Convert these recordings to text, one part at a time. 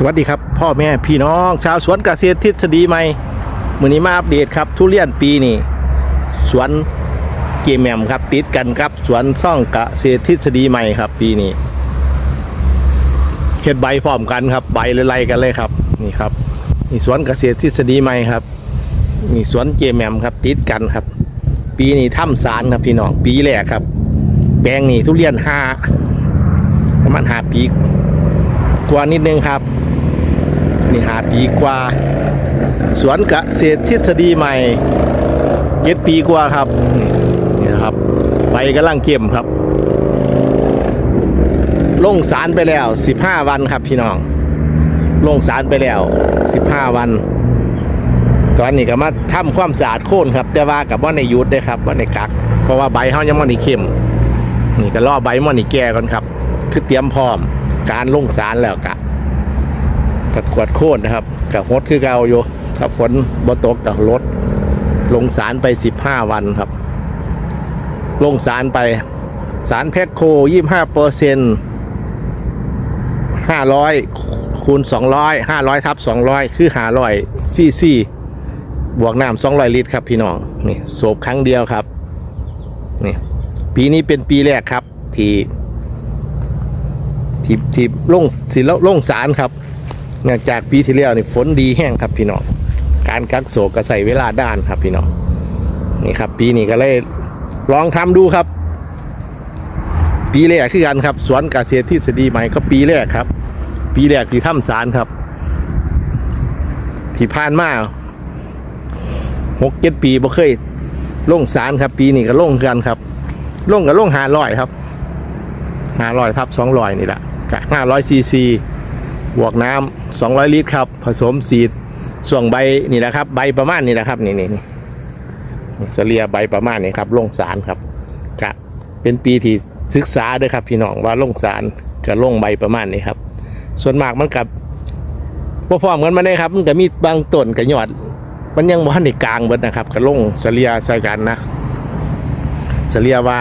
สวัสดีครับ พ่อแม่พี่น้องชาวสวนเกษตรทฤษฎีใหม่มือนี้มาอัปเดตครับ ทุเรียนปีนี้สวนเกมแมมครับ ติดกันครับสวนซ่องเกษตรทฤษฎีใหม่ครับ ปีนี้เห็ดใบพร้อมกันครับ ใบไล่กันเลยครับ นี่ครับนี่สวนเกษตรทฤษฎีใหม่ครับนี่สวนเกมแมมครับ ติดกันครับ ปีนี้ถ้ำสารครับพี่น้องปีแรกครับ แปลงนี่ทุเรียนห้าประมาณห้าปีกว่านิดนึงครับ นี่หาปีกว่า สวนเกษตรทฤษฎีใหม่เจ็ดปีกว่าครับนี่นะครับใบกำลังเข้มครับลงสารไปแล้ว 15 วันครับพี่น้องลงสารไปแล้ว 15 วัน ตอนนี้ก็มาทำความสะอาดโค่นครับ แต่ว่ากับว่าในยุดได้ครับว่าในกัก เพราะว่าใบเขายังมันนี่เข้มนี่ก็รอใบมันนี่แก่ก่อนครับ คือเตรียมพร้อมการลงสารแล้วกะ กับขวดโค่นนะครับกับฮดคือเกาอยู่ถ้าฝนบ่ตกกับรถลงสารไป15วันครับ ลงสารไปสารเพชโค25เปอร์เซ็นต์500คูณ200 500ทับ200คือ500ซีซีบวกน้ำ200ลิตรครับพี่น้องนี่โสบครั้งเดียวครับนี่ปีนี้เป็นปีแรกครับที่ที่ที่ลงสิลลงสารครับ เนื่องจากปีที่แล้วนี่ฝนดีแห้งครับพี่น้องการกักโศกก็ใส่เวลาด้านครับพี่น้องนี่ครับ ปีนี้ก็เลยลองทำดูครับ ปีแรกคือกันครับ สวนกเกษตรทฤษฎีใหม่ก็ปีแรกครับ ปีแรกที่ถ้ำสารครับที่ผ่านมาหกเจ็ดปีบ่เคยล่งสารครับ ปีนี้ก็ล่งกันครับล่งกับล่งหาร้อยครับหาร้อยทับสองร้อยนี่แหละห้าร้อยซีซี บวกน้ำ200 ลิตรครับ ผสมสีดส่วงใบนี่นะครับ ใบประมาณนี้นะครับ นี่นี่นี่เสลียใบประมาณนี้ครับลงสารครับกะเป็นปีที่ศึกษาด้วยครับพี่น้องว่าลงสารกับลงใบประมาณนี้ครับ ส่วนมากมันกับพวกพร้อมกันมาได้ครับ มันก็มีบางต้นกับยอด มันยังบ่ทันได้กลางเบิดนะครับกับลงเสลียใส่กันนะเสลียว่า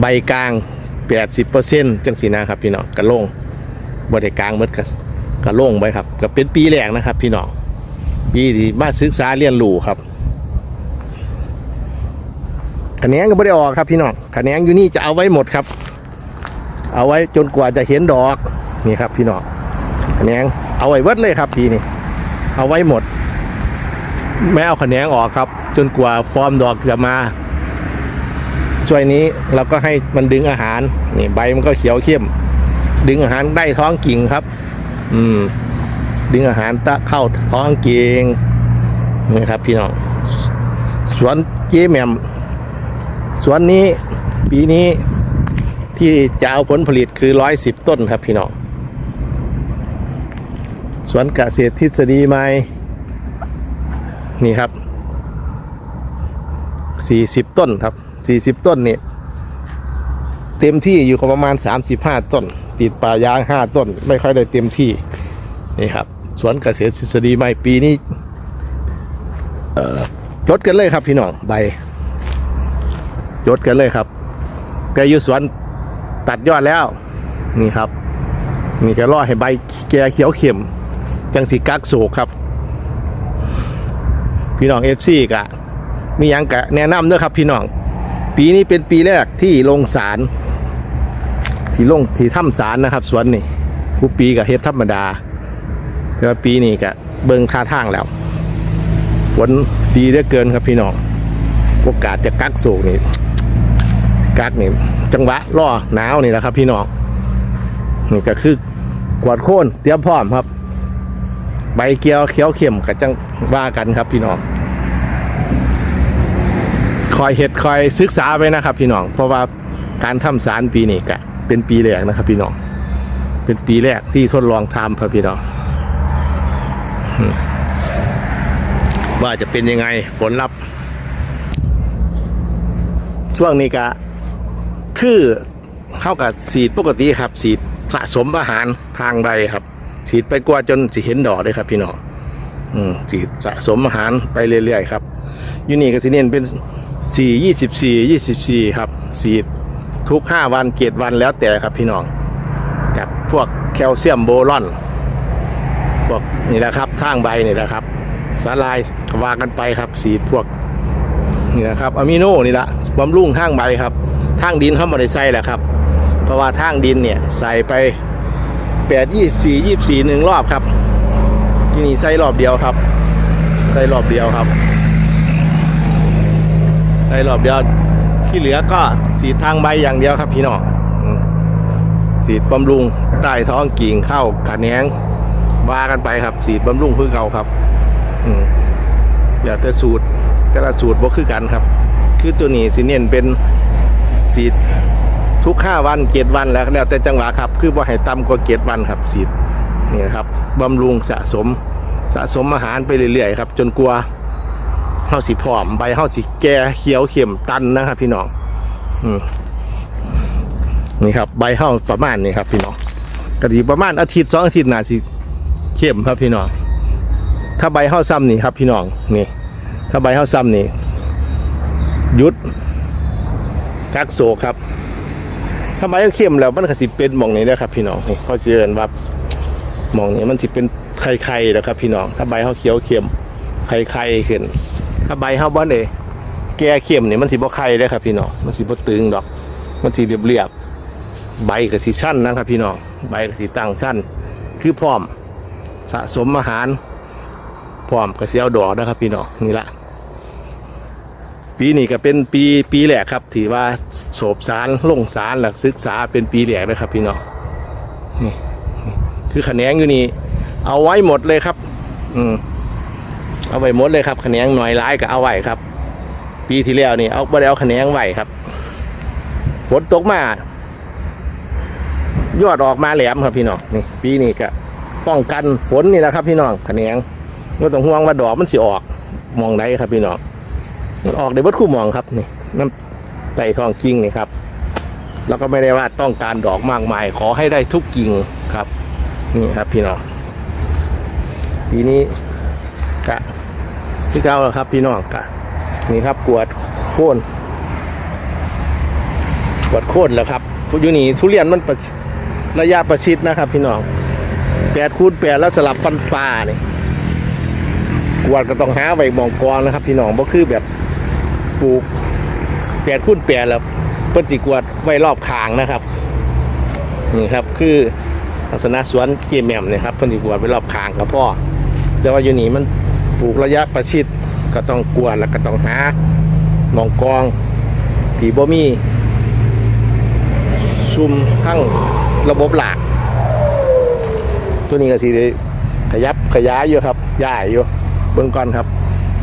ใบกลาง 80%จังสีนะครับพี่น้องกับลง บริกลางมันก็ก็โล่งไปครับก็เป็นปีแรกนะครับ พี่น้องปีที่มาศึกษาเรียนรู้ครับคะแนนก็ไม่ได้ออกครับพี่น้องคะแนนอยู่นี่จะเอาไว้หมดครับ เอาไว้จนกว่าจะเห็นดอกนี่ครับ พี่น้องคะแนนเอาไว้เวิดเลยครับพี่นี่ เอาไว้หมด ไม่เอาคะแนนออกครับ จนกว่าฟอร์มดอกจะมาช่วยนี้เราก็ให้มันดึงอาหารนี่ใบมันก็เขียวเข้ม ดึงอาหารได้ท้องกิ่งครับ อืม ดึงอาหารตะเข้าท้องกิ่งนี่ครับ พี่น้องสวนเจ๊แมมสวนนี้ปีนี้ที่จะเอาผลผลิตคือร้อยสิบต้นครับพี่น้องสวนเกษตรทฤษฎีใหม่นี่ครับสี่สิบต้นครับสี่สิบต้นนี่เต็มที่อยู่กับประมาณ35ต้น ติดป่ายาง5ต้น ไม่ค่อยได้เต็มที่นี่ครับ สวนเกษตรทฤษฎีใหม่ปีนี้ลดกันเลยครับพี่น้องใบลดกันเลยครับแต่อยู่สวนตัดยอดแล้ว นี่ครับ นี่ก็รอให้ใบแกเขียวเข้มจังสีกักโศกครับ พี่น้องเอฟซีกะ มียังกะแนะนำด้วยครับพี่น้อง ปีนี้เป็นปีแรกที่ลงสาร ที่ลงที่ถ้ำสารนะครับ สวนนี่ผู้ปีกับเฮ็ดธรรมดา แต่ว่าปีนี้ก็เบิ่งท่าทางแล้วฝนดีเหลือเกินครับพี่น้องโอกาสจะกักสูงนี่กักนี่จังหวะล่อหนาวนี่แหละครับ พี่น้องนี่ก็คือกวาดโค่นเตรียมพร้อมครับ ใบเกียวเขียวเข้มกับจังว่ากันครับพี่น้องคอยเห็ดคอยศึกษาไปนะครับ พี่น้องเพราะว่า การทำสารปีนี้ก็เป็นปีแรกนะครับพี่น้องเป็นปีแรกที่ทดลองทำครับพี่น้องว่าจะเป็นยังไงผลลัพธ์ ช่วงนี้ก็คือเข้ากับสีดปกติครับ สีดสะสมอาหารทางใบครับ สีดไปกว่าจนสิเห็นดอกเลยครับ พี่น้องสีดสะสมอาหารไปเรื่อยๆครับยูนี่ก็สิเน้นเป็นสี่ยี่สิบสี่ยี่สิบสี่ครับ สีด ทุกห้าวันเกตวันแล้วแต่ครับพี่น้องกับพวกแคลเซียมโบรอนพวกนี่แหละครับทางใบนี่แหละครับสาลายวากันไปครับสีพวกนี่แหละครับอะมิโนนี่ละบำรุงทางใบครับทางดินเข้าม่ได้ใส่แหละครับ เพราะว่าทางดินเนี่ยใส่ไปแปดยี่สี่ยี่สี่หนึ่งรอบครับ ที่นี่ใส่รอบเดียวครับใส่รอบเดียวครับใส่รอบเดียว ที่เหลือก็สีทางใบอย่างเดียวครับพี่น้องสีดบำรุงใต้ท้องกิ่งเข้าขันแหงว่ากันไปครับ สีดบำรุงคือเก่าครับอย่าแต่สูตร แต่ละสูตรบ่คือกันครับ คือตัวนี้สิเน้นเป็นสีดทุกห้าวันเจ็ดวันแล้วแล้วแต่จังหวะครับ คือบ่ให้ต่ำกว่าเจ็ดวันครับสีดนี่ครับบำรุงสะสมสะสมอาหารไปเรื่อยๆครับ จนกลัวา เฮาสิผอมใบเฮาสิแก่เขียวเข้มตันนะครับ พี่น้องอืมนี่ครับ ใบเฮาประมาณนี้ครับ พี่น้องกะดีประมาณอาทิตย์สองอาทิตย์น่าสิเข้มครับพี่น้องถ้าใบเฮาซ้ำนี่ครับ พี่น้องนี่ ถ้าใบเฮาซ้ำนี่ยุดกักโศกครับถ้าใบเฮาเข้มแล้วมันก็สิเป็นมองนี้นะครับ พี่น้องนี่เขาสิเอิ้นว่ามองนี้มันสิเป็นไข่ๆนะครับ พี่น้องถ้าใบเฮาเขียวเข้มไข่ไข่ขึ้น ถ้าใบเฮาบ่เลยแก่เข้มนี่มันสิบ่ไข่เลยครับพี่น้องมันสิบ่ตึงดอก มันสิเรียบเรียบๆใบก็สิชั้นนะครับพี่น้องใบก็สิตั้งชั้นคือพร้อมสะสมอาหารพร้อมก็สิเอาดอกนะครับพี่น้องนี่ละปีนี้ก็เป็นปีปีแรกครับถือว่าโสบสารลงสารหลักศึกษาเป็นปีแรกเลยครับพี่น้องนี่คือขะแขนงอยู่นี่เอาไว้หมดเลยครับ อืม เอาไว้หมดเลยครับขแขนงหน่อยร้ายก็เอาไว้ครับ ปีที่แล้วนี่เอาบ่ได้เอาขแขนงไว้ครับฝนตกมายอดออกมาแหลมครับพี่น้องนี่ ปีนี้ก็ป้องกันฝนนี่แหละครับ พี่น้องขแขนงไม่ต้องห่วงว่าดอกมันสิออกมองไหนครับ พี่น้องมันออกได้เบดคู่มองครับนี่น้ำไต่ทองกิ่งนี่ครับ แล้วก็ไม่ได้ว่าต้องการดอกมากมาย ขอให้ได้ทุกกิ่งครับ นี่ครับ พี่น้องปีนี้ กะที่เก้าแล้วครับพี่น้องกะ นี่ครับกวดโค่นกวดโค่นแล้วครับอยู่นี่ทุเรียนมันระระยะประชิดนะครับ พี่น้องแปดคูณแปดแล้วสลับฟันปลาเนี่ยกวดก็ต้องหาไว้หมองกองนะครับ พี่น้องเพราะคือแบบปลูกแปดคูณแปดแล้วเปิ้นสิกวดไว้รอบคางนะครับนี่ครับคือลักษณะสวนเกมแหมมเนี่ยครับเพิ่นสิกวดไว้รอบคางกับพ่อแต่ว่าอยู่นี่มัน ปลูกระยะประชิดก็ต้องกวนแล้วก็ต้องหาหมองกองที่บ่มีซุ่มทั้งระบบหลากตัวนี้ก็สิได้ขยับขยายอยู่ครับย้ายอยู่เบื้องก่อนครับ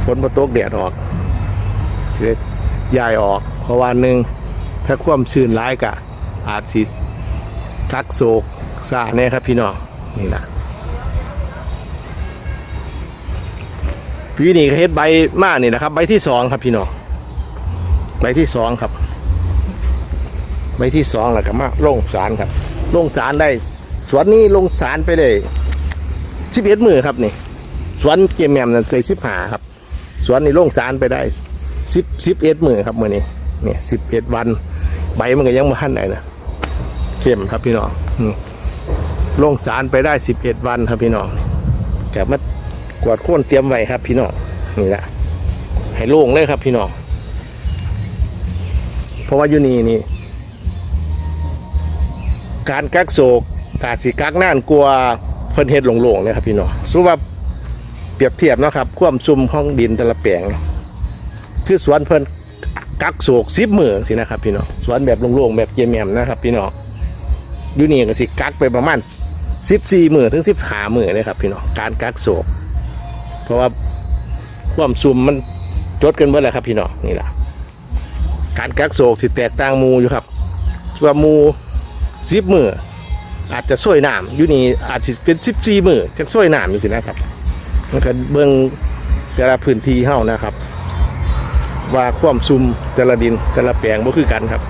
ฝนมาตกแดดออกสิย้ายออก เพราะว่าหนึ่งถ้าความชื้นร้ายกะอาจสิทักโศกซาเนี่ยครับพี่น้องนี่แหละ ปีนี้ก็เฮ็ดใบมานี่นะครับ ใบที่สองครับพี่น้องใบที่สองครับ ใบที่สองแหล้วก็มาลงสารครับ ลงสารได้ สวนนี้ลงสารไปเลยสิบเอ็ดมือครับนี่ สวนเกมแมมนั่นใส่สิบหาครับ สวนนี้ลงสารไปได้สิบสิบเอ็ดมือครับมือนี้เนี่ยสิบเอ็ดวัน ใบมันก็ยังม่ทันไหนนะเข้มครับพี่น้องลงสารไปได้สิบเอ็ดวันครับพี่น้องแกมา กวาดโค่นเตรียมไว้ครับ พี่น้องนี่แหละให้โล่งเลยครับ พี่น้องเพราะว่าอยู่นี่นี่ การกักโศกอาจสิกักน่านกลัวเพิ่นเฮ็ดหลงๆเลยครับพี่น้องสู้ว่าเปรียบเทียบนะครับความซุ่มของดินแต่ละแปลงคือสวนเพิ่นกักโศกสิบมือสินะครับพี่น้องสวนแบบโล่งๆแบบเจียมแหมมนะครับ พี่น้องอยู่นี่ก็สิกักไปประมาณสิบสี่มือถึงสิบห้ามือเลยครับพี่น้องการกักโศก ราะว่าความซุ่มมันจดกันเมื่อไรครับพี่น้องนี่แหละการกักโศกสิแตกต่างมูอยู่ครับว่ามูสิบมืออาจจะช่วยน้ำอยู่นี่อาจจะเป็นสิบสี่มือจะช่วยน้ำอยู่สินะครับมันก็เบื้องแต่ละพื้นที่เฮานะครับ ว่าความซุ่มแต่ละดินแต่ละแปลงบ่คือกันครับ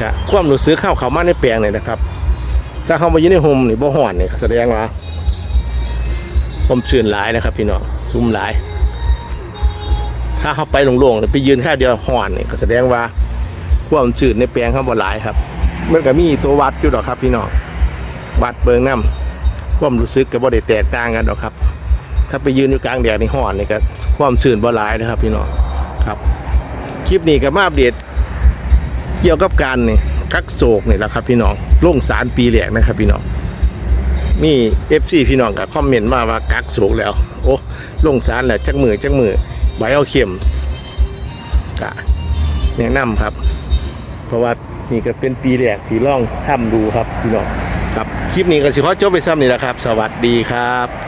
จะความรู้สึกเข้าเขามาในแปลงเนี่ยนะครับ ถ้าเข้ามาอยู่ในโฮมนี่บ่ห่อนเนี่ยแสดงว่า ความชื้นหลายนะครับ พี่น้องซุ่มหลาย ถ้าเข้าไปโล่งๆไปยืนแค่เดียวห่อนนี่ก็แสดงว่าความจืดในแปลงเขาบ่หลายครับมันก็มีตัววัดอยู่ดอกครับพี่น้องวัดเบิงน้ำความรู้สึกกับบ่ได้แตกต่างกันหรอกครับ ถ้าไปยืนอยู่กลางแดดในห้อนนี่ก็ความชื้นบ่หลายนะครับ พี่น้องครับคลิปนี้ก็มาอัปเดตเกี่ยวกับการนี่กักโศกนี่แหละครับ พี่น้องลงสารปีแรกนะครับ พี่น้อง มีเอฟซีพี่น้องกับคอมเมนต์มาว่ากักโศกแล้ว โอ้ลงสารแล้วจักมือจักมือใบเอาเข็มกะแนะนำครับ เพราะว่านี่ก็เป็นปีแรกที่ลองทำดูครับพี่น้องครับคลิปนี้ก็สิขอจบไปซ้ำนี่แหละครับ สวัสดีครับ